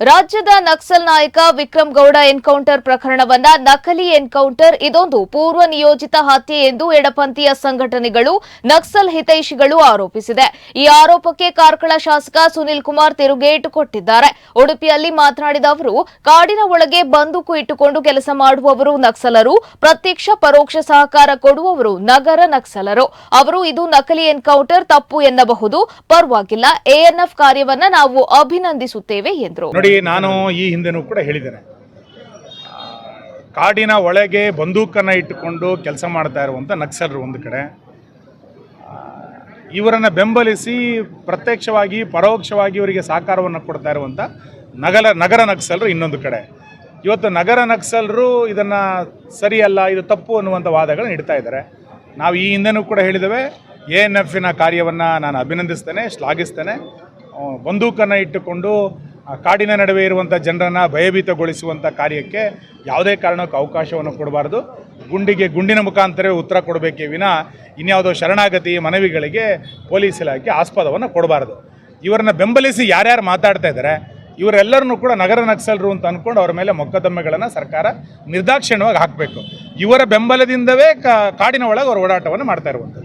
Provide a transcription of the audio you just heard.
ರಾಜ್ಯದ ನಕ್ಸಲ್ ನಾಯಕ ವಿಕ್ರಮ್ ಗೌಡ ಎನ್ಕೌಂಟರ್ ಪ್ರಕರಣವನ್ನ ನಕಲಿ ಎನ್ಕೌಂಟರ್ ಇದೊಂದು ಪೂರ್ವ ನಿಯೋಜಿತ ಹತ್ಯೆ ಎಂದು ಎಡಪಂಥೀಯ ಸಂಘಟನೆಗಳು ನಕ್ಸಲ್ ಹಿತೈಷಿಗಳು ಆರೋಪಿಸಿದೆ. ಈ ಆರೋಪಕ್ಕೆ ಕಾರ್ಕಳ ಶಾಸಕ ಸುನಿಲ್ ಕುಮಾರ್ ತಿರುಗೇಟು ಕೊಟ್ಟಿದ್ದಾರೆ. ಉಡುಪಿಯಲ್ಲಿ ಮಾತನಾಡಿದ ಅವರು, ಕಾಡಿನ ಒಳಗೆ ಬಂದೂಕು ಇಟ್ಟುಕೊಂಡು ಕೆಲಸ ಮಾಡುವವರು ನಕ್ಸಲರು, ಪ್ರತ್ಯಕ್ಷ ಪರೋಕ್ಷ ಸಹಕಾರ ಕೊಡುವವರು ನಗರ ನಕ್ಸಲರು. ಅವರು ಇದು ನಕಲಿ ಎನ್ಕೌಂಟರ್ ತಪ್ಪು ಎನ್ನಬಹುದು, ಪರವಾಗಿಲ್ಲ. ಎಎನ್ಎಫ್ ಕಾರ್ಯವನ್ನ ನಾವು ಅಭಿನಂದಿಸುತ್ತೇವೆ ಎಂದರು. ನೋಡಿ ನಾನು ಈ ಹಿಂದೆನೂ ಕೂಡ ಹೇಳಿದ್ದೇನೆ. ಕಾಡಿನ ಒಳಗೆ ಬಂದೂಕನ್ನು ಇಟ್ಟುಕೊಂಡು ಕೆಲಸ ಮಾಡ್ತಾ ಇರುವಂಥ ನಕ್ಸಲರು ಒಂದು ಕಡೆ. ಇವರನ್ನು ಬೆಂಬಲಿಸಿ ಪ್ರತ್ಯಕ್ಷವಾಗಿ, ಪರೋಕ್ಷವಾಗಿ ಇವರಿಗೆ ಸಹಕಾರವನ್ನು ಕೊಡ್ತಾ ಇರುವಂಥ ನಗರ ನಗರ ನಕ್ಸಲರು ಇನ್ನೊಂದು ಕಡೆ. ಇವತ್ತು ನಗರ ನಕ್ಸಲರು ಇದನ್ನು ಸರಿಯಲ್ಲ, ಇದು ತಪ್ಪು ಅನ್ನುವಂಥ ವಾದಗಳನ್ನು ಇಡ್ತಾ ಇದ್ದಾರೆ. ನಾವು ಈ ಹಿಂದೆನೂ ಕೂಡ ಹೇಳಿದ್ದೇವೆ, ಎ ಎನ್ ಎಫಿನ ಕಾರ್ಯವನ್ನು ನಾನು ಅಭಿನಂದಿಸ್ತೇನೆ, ಶ್ಲಾಘಿಸ್ತೇನೆ. ಬಂದೂಕನ್ನು ಇಟ್ಟುಕೊಂಡು ಕಾಡಿನ ನಡುವೆ ಇರುವಂಥ ಜನರನ್ನು ಭಯಭೀತಗೊಳಿಸುವಂಥ ಕಾರ್ಯಕ್ಕೆ ಯಾವುದೇ ಕಾರಣಕ್ಕೂ ಅವಕಾಶವನ್ನು ಕೊಡಬಾರ್ದು. ಗುಂಡಿಗೆ ಗುಂಡಿನ ಮುಖಾಂತರವೇ ಉತ್ತರ ಕೊಡಬೇಕೇ ವಿನ ಇನ್ಯಾವುದೋ ಶರಣಾಗತಿ ಮನವಿಗಳಿಗೆ ಪೊಲೀಸ್ ಇಲಾಖೆ ಆಸ್ಪದವನ್ನು ಕೊಡಬಾರ್ದು. ಇವರನ್ನ ಬೆಂಬಲಿಸಿ ಯಾರ್ಯಾರು ಮಾತಾಡ್ತಾ ಇದ್ದಾರೆ, ಇವರೆಲ್ಲರನ್ನೂ ಕೂಡ ನಗರ ನಕ್ಸಲರು ಅಂತ ಅಂದ್ಕೊಂಡು ಅವರ ಮೇಲೆ ಮೊಕದ್ದಮೆಗಳನ್ನು ಸರ್ಕಾರ ನಿರ್ದಾಕ್ಷಿಣ್ಯವಾಗಿ ಹಾಕಬೇಕು. ಇವರ ಬೆಂಬಲದಿಂದವೇ ಕಾಡಿನ ಒಳಗೆ ಅವರು ಓಡಾಟವನ್ನು ಮಾಡ್ತಾ ಇರುವಂಥದ್ದು.